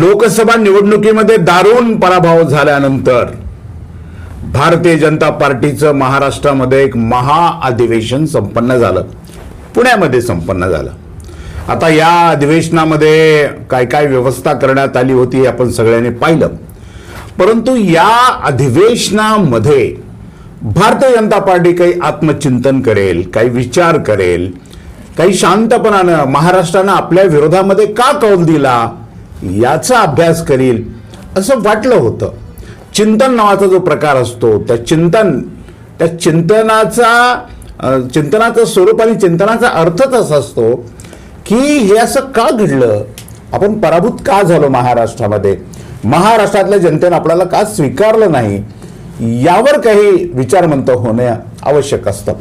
लोकसभा निवडणुकीमध्ये दारुण पराभव झाल्यानंतर भारतीय जनता पार्टीचं महाराष्ट्रामध्ये एक महाअधिवेशन संपन्न झालं. पुण्यामध्ये संपन्न झालं. आता या अधिवेशनामध्ये काय काय व्यवस्था करण्यात आली होती आपण सगळ्यांनी पाहिलं. परंतु या अधिवेशनामध्ये भारतीय जनता पार्टी काही आत्मचिंतन करेल काही विचार करेल काही शांतपणानं महाराष्ट्रानं आपल्या विरोधामध्ये का कौल दिला? याचा अभ्यास करील असं वाटलं होतं. चिंतन नावाचा जो प्रकार असतो त्या चिंतन त्या चिंतनाचा चिंतनाचं स्वरूप आणि चिंतनाचा अर्थच असा असतो की हे असं का घडलं? आपण पराभूत का झालो महाराष्ट्रामध्ये? महाराष्ट्रातल्या जनतेनं आपल्याला का स्वीकारलं नाही? यावर काही विचारमंत होणे आवश्यक असतं.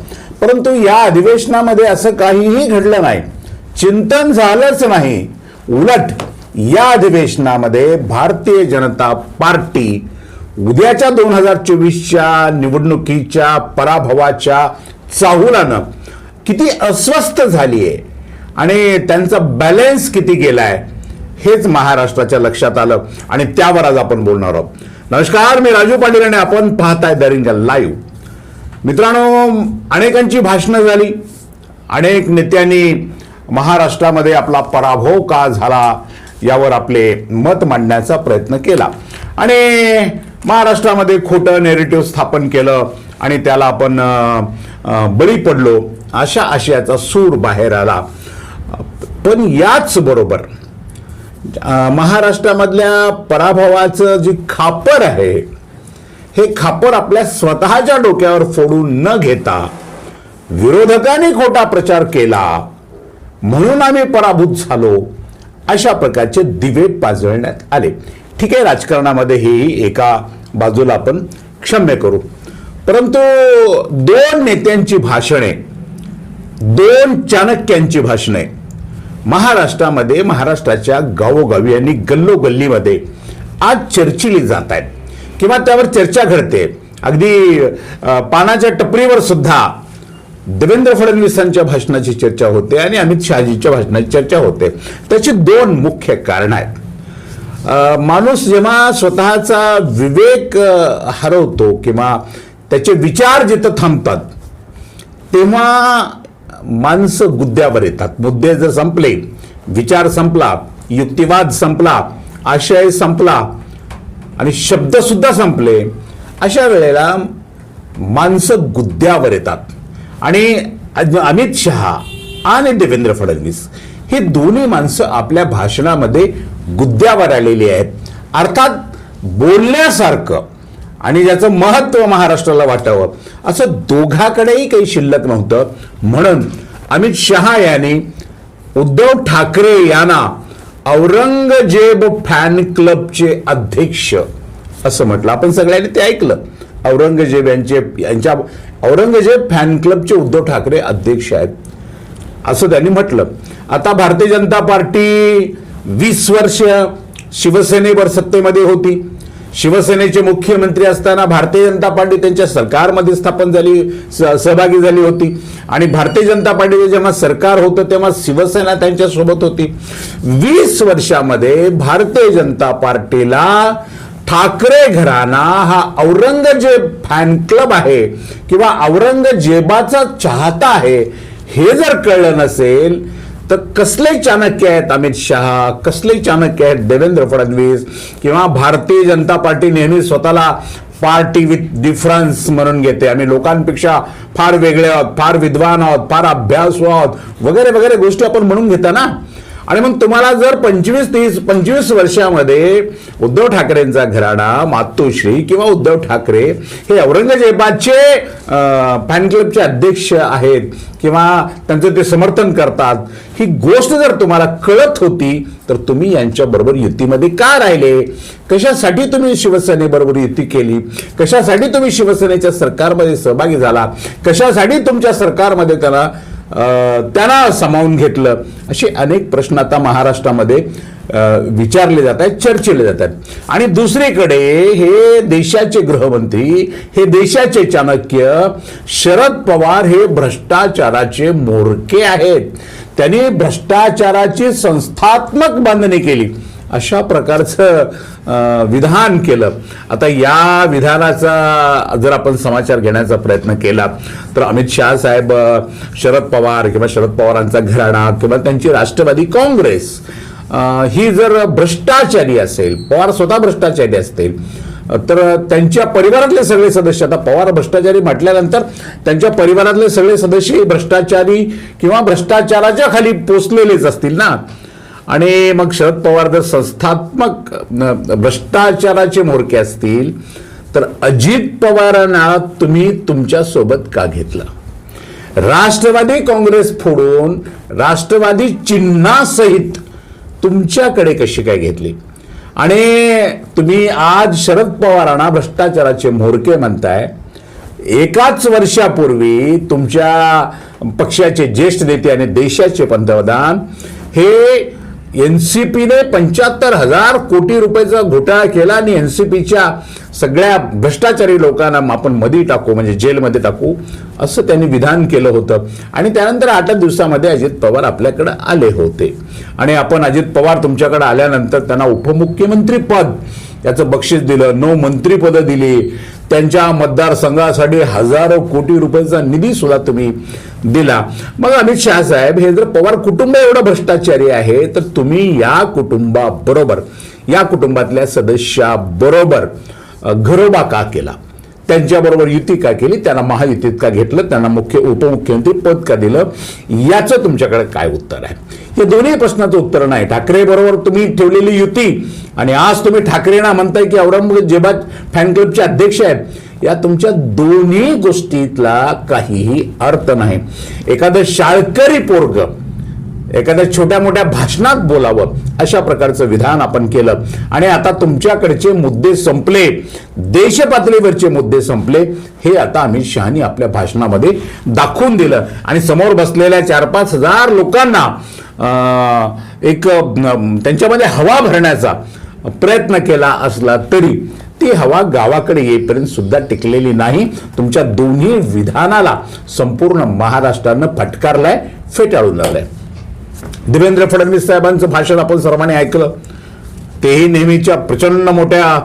परंतु या अधिवेशनामध्ये असं काहीही घडलं नाही. चिंतन झालंच नाही. उलट या अधिवेशनामध्ये भारतीय जनता पार्टी उद्याच्या दोन हजार चोवीसच्या निवडणुकीच्या पराभवाच्या चाहुलानं किती अस्वस्थ झाली आहे आणि त्यांचा बॅलेन्स किती गेलाय हेच महाराष्ट्राच्या लक्षात आलं. आणि त्यावर आज आपण बोलणार आहोत. नमस्कार मी राजू पाटील आणि आपण पाहताय दरिंगा लाईव्ह मित्रांनो अनेकांची भाषणं झाली. अनेक नेत्यांनी महाराष्ट्रामध्ये आपला पराभव का झाला? यावर आपले मत मांडण्याचा प्रयत्न केला. आणि महाराष्ट्रामध्ये खोटं नेरेटिव्ह स्थापन केलं आणि त्याला आपण बळी पडलो अशा आशयाचा सूर बाहेर आला. पण याचबरोबर महाराष्ट्रामधल्या पराभवाचं जी खापर आहे हे खापर आपल्या स्वतःच्या डोक्यावर फोडून न घेता विरोधकांनी खोटा प्रचार केला म्हणून आम्ही पराभूत झालो. अशा प्रकारचे दिवे पाजळण्यात आले. ठीक आहे राजकारणामध्ये हे एका बाजूला आपण क्षम्य करू. परंतु दोन नेत्यांची भाषणे दोन चाणक्यांची भाषणे महाराष्ट्रामध्ये महाराष्ट्राच्या गावोगावी आणि गल्लोगल्लीमध्ये आज चर्चिली जात आहेत. किंवा त्यावर चर्चा घडते. अगदी पानाच्या टपरीवर सुद्धा देवेंद्र फडणवीसांच्या भाषणाची चर्चा होते आणि अमित शहाजीच्या भाषणाची चर्चा होते. त्याची दोन मुख्य कारण आहेत. माणूस जेव्हा स्वतःचा विवेक हरवतो किंवा त्याचे विचार जिथं थांबतात तेव्हा माणसं गुद्द्यावर येतात. मुद्दे जर संपले विचार संपला युक्तिवाद संपला आशय संपला आणि शब्दसुद्धा संपले अशा वेळेला माणसं गुद्द्यावर येतात. आणि अमित शहा आणि देवेंद्र फडणवीस ही दोन्ही माणसं आपल्या भाषणामध्ये गुद्द्यावर आलेली आहेत. अर्थात बोलण्यासारखं आणि ज्याचं महत्त्व महाराष्ट्राला वाटावं असं दोघाकडेही काही शिल्लक नव्हतं. म्हणून अमित शहा यांनी उद्धव ठाकरे यांना औरंगजेब फॅन क्लबचे अध्यक्ष असं म्हटलं. आपण सगळ्यांनी ते ऐकलं. औरंगजेब यांचे यांच्या औरंगजेब फॅन क्लबचे उद्धव ठाकरे अध्यक्ष आहेत. असं त्यांनी म्हटलं. आता भारतीय जनता पार्टी वीस वर्ष शिवसेनेवर सत्तेमध्ये होती. शिवसेनेचे मुख्यमंत्री असताना भारतीय जनता पार्टी त्यांच्या सरकारमध्ये स्थापन झाली सहभागी झाली होती. आणि भारतीय जनता पार्टीचे जेव्हा सरकार होतं तेव्हा शिवसेना त्यांच्यासोबत होती. वीस वर्षामध्ये भारतीय जनता पार्टीला ठाकरे घराणा हा औरंगजेब फॅन क्लब आहे किंवा औरंगजेबाचा चाहता आहे हे जर कळलं नसेल तर कसले चाणक्य आहेत अमित शहा कसले चाणक्य आहेत देवेंद्र फडणवीस किंवा भारतीय जनता पार्टी नेहमी स्वतःला पार्टी विथ डिफरन्स म्हणून घेते. आम्ही लोकांपेक्षा फार वेगळे आहोत फार विद्वान आहोत फार अभ्यासू आहोत वगैरे वगैरे गोष्टी आपण म्हणून घेता ना? आणि मग तुम्हाला जर पंचवीस तीस पंचवीस वर्षामध्ये उद्धव ठाकरेंचा घराणा मातोश्री किंवा उद्धव ठाकरे हे औरंगजेबाचे फॅन क्लबचे अध्यक्ष आहेत किंवा त्यांचं ते समर्थन करतात ही गोष्ट जर तुम्हाला कळत होती तर तुम्ही यांच्याबरोबर युतीमध्ये का राहिले? कशासाठी तुम्ही शिवसेनेबरोबर युती केली? कशासाठी तुम्ही शिवसेनेच्या सरकारमध्ये सहभागी झाला? कशासाठी तुमच्या सरकारमध्ये त्यांना त्यांना सामावून घेतलं. असे अनेक प्रश्न आता महाराष्ट्रामध्ये विचारले जात आहेत चर्चेले जात आहेत. आणि दुसरीकडे हे देशाचे गृहमंत्री हे देशाचे चाणक्य शरद पवार हे भ्रष्टाचाराचे मोरके आहेत. त्यांनी भ्रष्टाचाराची संस्थात्मक बांधणी केली. अशा प्रकारचं विधान केलं. आता या विधानाचा जर आपण समाचार घेण्याचा प्रयत्न केला तर अमित शहा साहेब शरद पवार किंवा शरद पवारांचा घराणा किंवा त्यांची राष्ट्रवादी काँग्रेस ही जर भ्रष्टाचारी असेल पवार स्वतः भ्रष्टाचारी असतील तर त्यांच्या परिवारातले सगळे सदस्य आता पवार भ्रष्टाचारी म्हटल्यानंतर त्यांच्या परिवारातले सगळे सदस्य हे भ्रष्टाचारी किंवा भ्रष्टाचाराच्या खाली पोचलेलेच असतील ना? आणि मग शरद पवार जर संस्थात्मक भ्रष्टाचाराचे मोरके असतील तर अजित पवारांना तुम्ही तुमच्यासोबत का घेतलं? राष्ट्रवादी काँग्रेस फोडून राष्ट्रवादी चिन्हासहित तुमच्याकडे कशी काय घेतली? आणि तुम्ही आज शरद पवारांना भ्रष्टाचाराचे मोरके म्हणताय एकाच वर्षापूर्वी तुमच्या पक्षाचे ज्येष्ठ नेते आणि देशाचे पंतप्रधान हे एन सी पीने पंच्याहत्तर हजार कोटी रुपयाचा घोटाळा केला आणि एन सी पीच्या सगळ्या भ्रष्टाचारी लोकांना आपण मध्ये टाकू म्हणजे जेलमध्ये टाकू असं त्यांनी विधान केलं होतं. आणि त्यानंतर आठ दिवसामध्ये अजित पवार आपल्याकडे आले होते. आणि आपण अजित पवार तुमच्याकडे आल्यानंतर त्यांना उपमुख्यमंत्री पद याचं बक्षीस दिलं नऊ मंत्रीपदं दिली. त्यांच्या मतदारसंघासाठी हजारो कोटी रुपयाचा निधी सुद्धा तुम्ही दिला. मग अमित शहा साहेब हे जर पवार कुटुंब एवढं भ्रष्टाचारी आहे तर तुम्ही या कुटुंबाबरोबर या कुटुंबातल्या सदस्याबरोबर घरोबा का केला? त्यांच्याबरोबर युती का केली? त्यांना महायुतीत का घेतलं? त्यांना मुख्य उपमुख्यमंत्री पद का दिलं? याचं तुमच्याकडे काय उत्तर आहे? हे दोन्ही प्रश्नाचं उत्तर नाही. ठाकरे बरोबर तुम्ही ठेवलेली युती आणि आज तुम्ही ठाकरेंना म्हणताय की औरंगजेबात फॅन क्लबचे अध्यक्ष आहेत. या तुमच्या दोन्ही गोष्टीतला काहीही अर्थ नाही. एखादं शाळकरी पोरग एखाद्या छोट्या मोठ्या भाषणात बोलावं अशा प्रकारचं विधान आपण केलं. आणि आता तुमच्याकडचे मुद्दे संपले देशपातळीवरचे मुद्दे संपले हे आता अमित शहानी आपल्या भाषणामध्ये दाखवून दिलं. आणि समोर बसलेल्या चार पाच हजार लोकांना एक त्यांच्यामध्ये हवा भरण्याचा प्रयत्न केला असला तरी ती हवा गावाकडे येईपर्यंत सुद्धा टिकलेली नाही. तुमच्या दोन्ही विधानाला संपूर्ण महाराष्ट्रानं फटकारलाय फेटाळून लावलाय. देवेंद्र फडणवीस साहेबांचं भाषण आपण सर्वांनी ऐकलं. तेही नेहमीच्या प्रचंड मोठ्या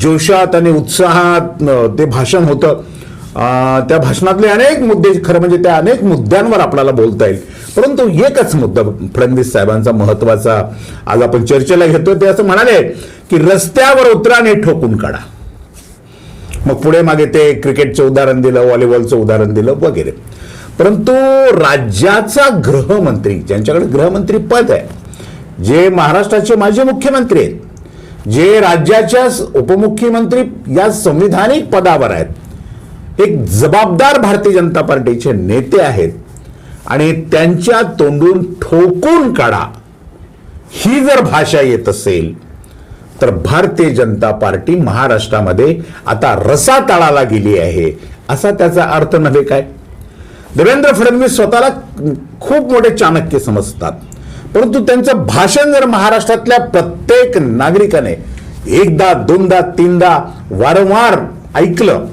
जोशात आणि उत्साहात ते भाषण होतं. त्या भाषणातले अनेक मुद्दे खरं म्हणजे त्या अनेक मुद्द्यांवर आपल्याला बोलता येईल. परंतु एकच मुद्दा फडणवीस साहेबांचा महत्त्वाचा आज आपण चर्चेला घेतोय ते असं म्हणाले की रस्त्यावर उतराने ठोकून काढा. मग पुढे मागे ते क्रिकेटचं उदाहरण दिलं व्हॉलीबॉलचं उदाहरण दिलं वगैरे. परंतु राज्याचा गृहमंत्री ज्यांच्याकडे गृहमंत्री पद आहे जे महाराष्ट्राचे माजी मुख्यमंत्री आहेत जे राज्याच्या उपमुख्यमंत्री या संविधानिक पदावर आहेत एक जबाबदार भारतीय जनता पार्टीचे नेते आहेत आणि त्यांच्या तोंडून ठोकून काढा. ही जर भाषा येत असेल तर भारतीय जनता पार्टी महाराष्ट्रामध्ये आता रसाताळाला गेली आहे. असा त्याचा अर्थ नव्हे काय? देवेंद्र फडणवीस स्वतःला खूप मोठे चाणक्य समजतात. परंतु त्यांचं भाषण जर महाराष्ट्रातल्या प्रत्येक नागरिकाने एकदा दोनदा तीनदा वारंवार ऐकलं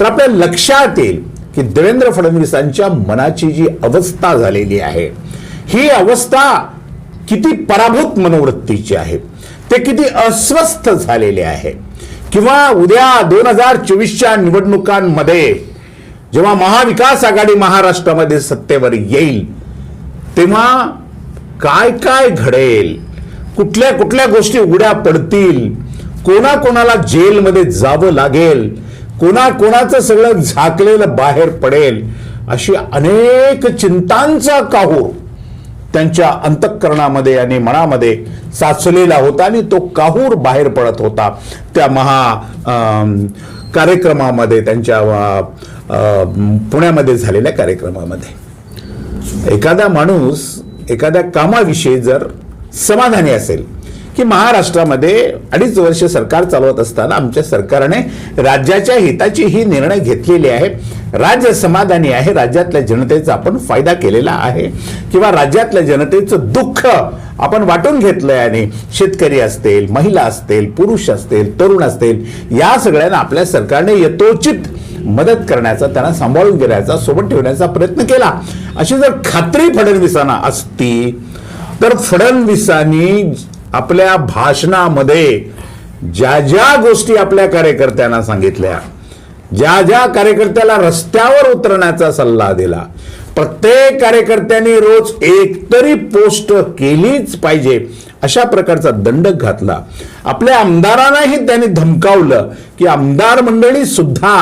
तर आपल्या लक्षात येईल की देवेंद्र फडणवीसांच्या मनाची जी अवस्था झालेली आहे ही अवस्था किती पराभूत मनोवृत्तीची आहे. ते किती अस्वस्थ झालेले आहे किंवा उद्या दोन हजार चोवीसच्या निवडणुकांमध्ये जेव्हा महाविकास आघाडी महाराष्ट्रामध्ये सत्तेवर येईल तेव्हा काय काय घडेल कुठल्या कुठल्या गोष्टी उघड्या पडतील कोणाकोणाला जेलमध्ये जावं लागेल कोणा कोणाचं सगळं झाकलेलं बाहेर पडेल अशी अनेक चिंतांचा काहूर त्यांच्या अंतःकरणामध्ये आणि मनामध्ये साचलेला होता आणि तो काहूर बाहेर पडत होता. त्या महा कार्यक्रमामध्ये त्यांच्या पुण्यामध्ये झालेल्या कार्यक्रमामध्ये. एखादा माणूस एखाद्या कामाविषयी जर समाधानी असेल की महाराष्ट्रामध्ये अडीच वर्ष सरकार चालवत असताना आमच्या सरकारने राज्याच्या हिताची ही निर्णय घेतलेली आहे. राज्य समाधानी आहे राज्यातल्या जनतेचा आपण फायदा केलेला आहे. किंवा राज्यातल्या जनतेचं दुःख आपण वाटून घेतलंय आणि शेतकरी असतील महिला असतील पुरुष असतील तरुण असतील या सगळ्यांना आपल्या सरकारने यथोचित मदत करण्याचा त्यांना सांभाळून घेण्याचा सोबत ठेवण्याचा प्रयत्न केला. अशी जर खात्री फडणवीसांना असती तर फडणवीसांनी आपल्या भाषणामध्ये ज्या ज्या गोष्टी आपल्या कार्यकर्त्यांना सांगितल्या ज्या ज्या कार्यकर्त्याला रस्त्यावर उतरण्याचा सल्ला दिला प्रत्येक कार्यकर्त्यांनी रोज एकतरी पोस्ट केलीच पाहिजे अशा प्रकारचा दंडक घातला. आपल्या आमदारांनाही त्यांनी धमकावलं की आमदार मंडळी सुद्धा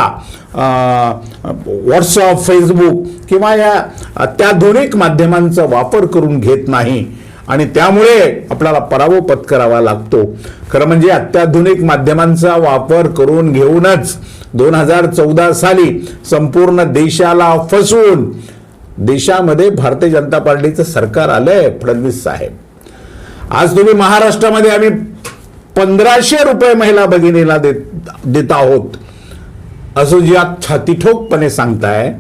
व्हॉट्सअप फेसबुक किंवा या अत्याधुनिक माध्यमांचा वापर करून घेत नाही. आणि त्यामुळे आपल्याला पराभव पत्करावा लागतो. खरं म्हणजे अत्याधुनिक माध्यमांचा वापर करून घेऊनच दोन हजार चौदा साली संपूर्ण देशाला फसवून देशामध्ये भारतीय जनता पार्टीचं सरकार आलंय फडणवीस साहेब. आज तुम्ही महाराष्ट्रामध्ये आम्ही पंधराशे रुपये महिला भगिनीला देत देत आहोत. असं ज्या छातीठोकपणे सांगताय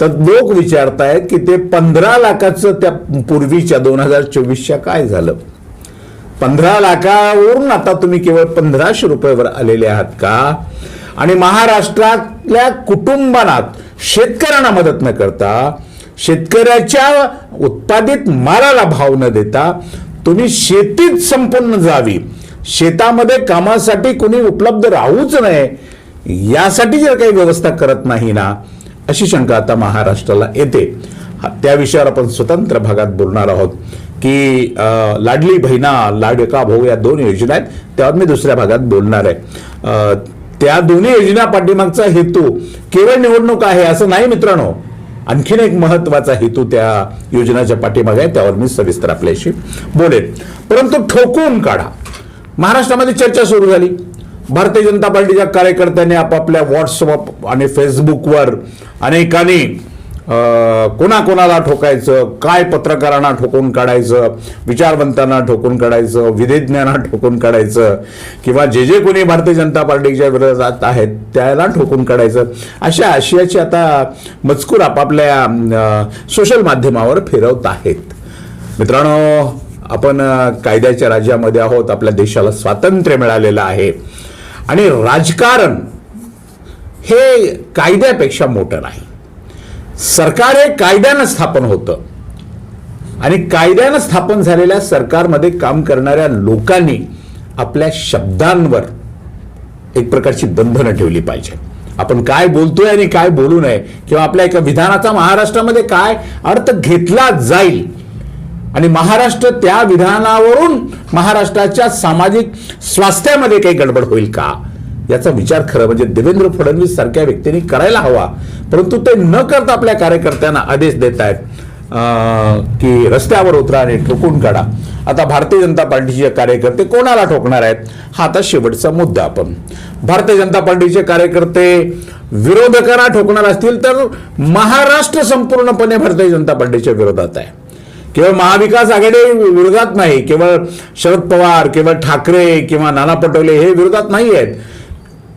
तर लोक विचारतायत की ते पंधरा लाखाचं त्या पूर्वीच्या दोन हजार चोवीसच्या काय झालं? पंधरा लाखावरून आता तुम्ही केवळ पंधराशे रुपयावर आलेले आहात का? आणि महाराष्ट्रातल्या कुटुंबांना शेतकऱ्यांना मदत न करता शेतकऱ्याच्या उत्पादित मालाला भाव न देता तुम्ही शेतीत संपूर्ण जावी. शेतामध्ये कामासाठी कोणी उपलब्ध राहूच नये. यासाठी जर काही व्यवस्था करत नाही ना अशी शंका आता महाराष्ट्राला येते. त्या विषयावर आपण स्वतंत्र भागात बोलणार आहोत की लाडली बहिणा लाडका भाऊ या दोन योजना आहेत त्यावर मी दुसऱ्या भागात बोलणार आहे. त्या दोन्ही योजना पाठीमागचा हेतू केवळ निवडणूक आहे असं नाही मित्रांनो. आणखीन एक महत्त्वाचा हेतू त्या योजनाच्या पाठीमागे आहे त्यावर मी सविस्तर आपल्याशी बोलेन. परंतु ठोकून काढा. महाराष्ट्रामध्ये चर्चा सुरू झाली. भारतीय जनता पार्टीच्या कार्यकर्त्यांनी आपापल्या व्हॉट्सअप आणि फेसबुकवर अनेकांनी कोणाकोणाला ठोकायचं काय पत्रकारांना ठोकून काढायचं विचारवंतांना ठोकून काढायचं विधिज्ञांना ठोकून काढायचं किंवा जे जे कोणी भारतीय जनता पार्टीच्या विरोधात आहेत त्याला ठोकून काढायचं अशा आशियाची आता मजकूर आपापल्या सोशल माध्यमावर फिरवत आहेत. मित्रांनो आपण कायद्याच्या राज्यामध्ये आहोत आपल्या देशाला स्वातंत्र्य मिळालेलं आहे. आणि राजकारण हे कायद्यापेक्षा मोठं नाही. सरकार हे कायद्यानं स्थापन होतं. आणि कायद्यानं स्थापन झालेल्या सरकारमध्ये काम करणाऱ्या लोकांनी आपल्या शब्दांवर एक प्रकारची बंधनं ठेवली पाहिजे आपण काय बोलतोय आणि काय बोलू नये किंवा आपल्या एका विधानाचा महाराष्ट्रामध्ये काय अर्थ घेतला जाईल आणि महाराष्ट्र त्या विधानावरून महाराष्ट्राच्या सामाजिक स्वास्थ्यामध्ये काही गडबड होईल का? याचा विचार खरं म्हणजे देवेंद्र फडणवीस सारख्या व्यक्तींनी करायला हवा. परंतु ते न करता आपल्या कार्यकर्त्यांना आदेश देत आहेत की रस्त्यावर उतरा आणि ठोकून काढा. आता भारतीय जनता पार्टीचे कार्यकर्ते कोणाला ठोकणार आहेत? हा आता शेवटचा मुद्दा आपण. भारतीय जनता पार्टीचे कार्यकर्ते विरोधकांना ठोकणार असतील तर महाराष्ट्र संपूर्णपणे भारतीय जनता पार्टीच्या विरोधात आहे. केवळ महाविकास आघाडी विरोधात नाही केवळ शरद पवार केवळ ठाकरे किंवा नाना पटोले हे विरोधात नाही आहेत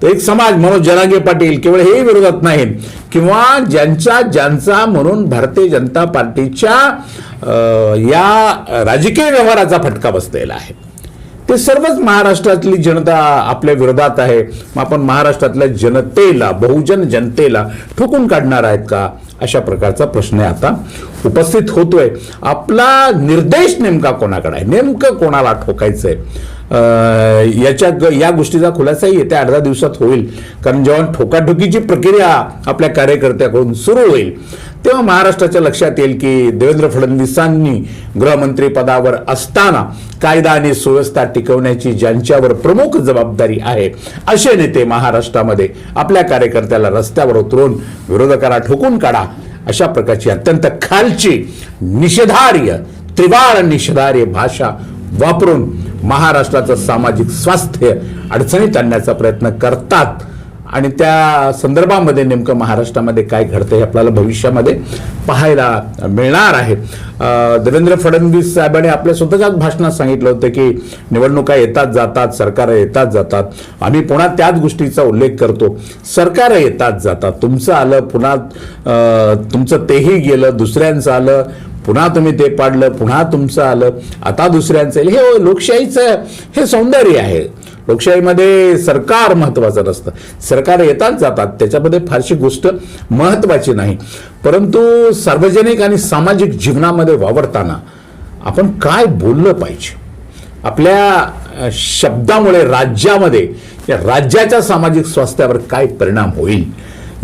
तर एक समाज मनोज जरांगे पाटील केवळ हेही विरोधात नाहीत. किंवा ज्यांचा ज्यांचा म्हणून भारतीय जनता पार्टीच्या या राजकीय व्यवहाराचा फटका बसलेला आहे. ते सर्वच महाराष्ट्रातली जनता आपल्या विरोधात आहे. मग आपण महाराष्ट्रातल्या जनतेला बहुजन जनतेला ठोकून काढणार आहेत का? अशा प्रकारचा प्रश्न आता उपस्थित होतोय. आपला निर्देश नेमका कोणाकडे आहे? नेमकं कोणाला ठोकायचंय? आहे याच्या या गोष्टीचा खुलासाही येत्या अर्धा दिवसात होईल. कारण जेव्हा ठोकाठोकीची प्रक्रिया आपल्या कार्यकर्त्याकडून सुरू होईल तेव्हा महाराष्ट्राच्या लक्षात येईल की देवेंद्र फडणवीसांनी गृहमंत्री पदावर असताना कायदा आणि सुव्यवस्था टिकवण्याची ज्यांच्यावर प्रमुख जबाबदारी आहे असे नेते महाराष्ट्रामध्ये आपल्या कार्यकर्त्याला रस्त्यावर उतरून विरोधकाला ठोकून काढा अशा प्रकारची अत्यंत खालची निषेधार्य त्रिवाळ निषेधार्य भाषा वापरून महाराष्ट्राचं सामाजिक स्वास्थ्य अडचणीत आणण्याचा प्रयत्न करतात. आणि त्या संदर्भामध्ये नेमकं महाराष्ट्रामध्ये काय घडतं हे आपल्याला भविष्यामध्ये पाहायला मिळणार आहे. देवेंद्र फडणवीस साहेबांनी आपल्या स्वतःच्याच भाषणात सांगितलं होतं की निवडणुका येतात जातात सरकार येतात जातात. आम्ही पुन्हा त्याच गोष्टीचा उल्लेख करतो. सरकार येतात जातात. तुमचं आलं पुन्हा तुमचं तेही गेलं दुसऱ्यांचं आलं पुन्हा तुम्ही ते पाडलं पुन्हा तुमचं आलं. आता दुसऱ्यांचं येईल हे लोकशाहीचं हे सौंदर्य आहे. लोकशाहीमध्ये सरकार महत्वाचं नसतं. सरकार येतात जातात. त्याच्यामध्ये फारशी गोष्ट महत्वाची नाही. परंतु सार्वजनिक आणि सामाजिक जीवनामध्ये वावरताना आपण काय बोललं पाहिजे? आपल्या शब्दामुळे राज्यामध्ये या राज्याच्या सामाजिक स्वास्थ्यावर काय परिणाम होईल?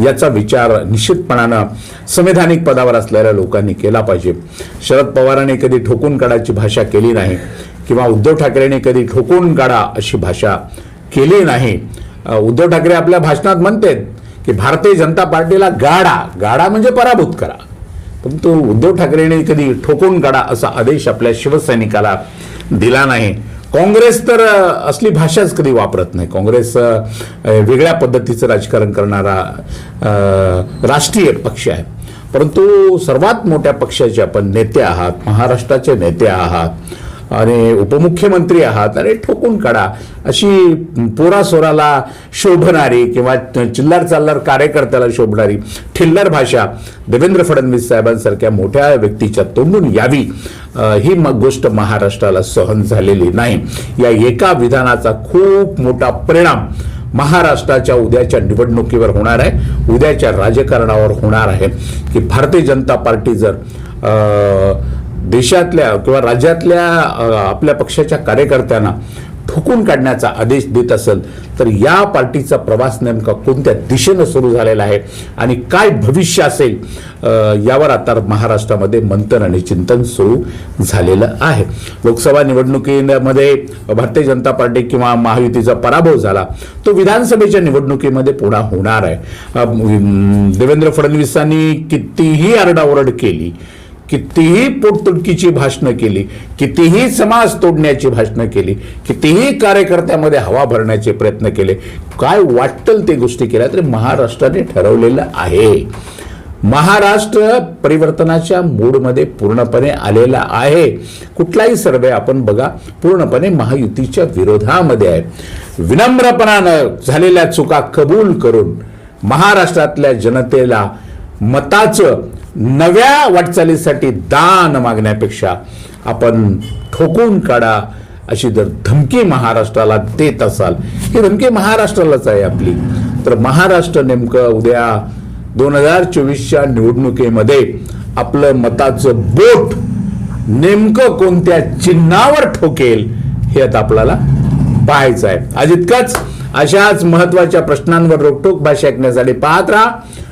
याचा विचार निश्चितपणानं संवैधानिक पदावर असलेल्या लोकांनी केला पाहिजे. शरद पवारांनी कधी ठोकून काढायची भाषा केली नाही किंवा उद्धव ठाकरेंनी कधी ठोकून काढा अशी भाषा केली नाही. उद्धव ठाकरे आपल्या भाषणात म्हणतात की भारतीय जनता पार्टीला गाडा गाडा म्हणजे पराभूत करा. परंतु उद्धव ठाकरेंनी कधी ठोकून काढा असा आदेश आपल्या शिवसैनिकाला दिला नाही. काँग्रेस तर असली भाषाच कधी वापरत नाही. काँग्रेस वेगळ्या पद्धतीचं राजकारण करणारा राष्ट्रीय पक्ष आहे. परंतु सर्वात मोठ्या पक्षाचे आपण नेते आहात महाराष्ट्राचे नेते आहात आणि उपमुख्यमंत्री आहात अरे ठोकून काढा. अशी पोरासोराला शोभणारी किंवा चिल्लार चालणार कार्यकर्त्याला शोभणारी ठिल्लर भाषा देवेंद्र फडणवीस साहेबांसारख्या मोठ्या व्यक्तीच्या तोंडून यावी ही मग गोष्ट महाराष्ट्राला सहन झालेली नाही. या एका विधानाचा खूप मोठा परिणाम महाराष्ट्राच्या उद्याच्या निवडणुकीवर होणार आहे उद्याच्या राजकारणावर होणार आहे की भारतीय जनता पार्टी जर देशातल्या किंवा राज्यातल्या आपल्या पक्षाच्या कार्यकर्त्यांना ठोकून काढण्याचा आदेश देत असेल तर या पार्टीचा प्रवास नेमका कोणत्या दिशेनं सुरू झालेला आहे आणि काय भविष्य असेल यावर आता महाराष्ट्रामध्ये मंथन आणि चिंतन सुरू झालेलं आहे. लोकसभा निवडणुकीमध्ये भारतीय जनता पार्टी किंवा महायुतीचा पराभव झाला तो विधानसभेच्या निवडणुकीमध्ये पुन्हा होणार आहे. देवेंद्र फडणवीसांनी कितीही आरडाओरड केली कितीही पोटतुडकीची भाषणं केली कितीही समाज तोडण्याची भाषणं केली कितीही कार्यकर्त्यामध्ये हवा भरण्याचे प्रयत्न केले काय वाटतं ते गोष्टी केल्या तरी महाराष्ट्राने ठरवलेलं आहे. महाराष्ट्र परिवर्तनाच्या मूडमध्ये पूर्णपणे आलेला आहे. कुठलाही सर्वे आपण बघा पूर्णपणे महायुतीच्या विरोधामध्ये आहे. विनम्रपणानं झालेल्या चुका कबूल करून महाराष्ट्रातल्या जनतेला मताचं नव्या वाटचालीसाठी दान मागण्यापेक्षा आपण ठोकून काढा अशी जर धमकी महाराष्ट्राला देत असाल. ही धमकी महाराष्ट्रालाच आहे आपली. तर महाराष्ट्र नेमकं उद्या दोन हजार चोवीसच्या निवडणुकीमध्ये आपलं मताचं बोट नेमकं कोणत्या चिन्हावर ठोकेल हे आता आपल्याला पाहायचं आहे. आज इतकंच. अशाच महत्त्वाच्या प्रश्नांवर रोकटोक भाषा ऐकण्यासाठी पाहत राहा.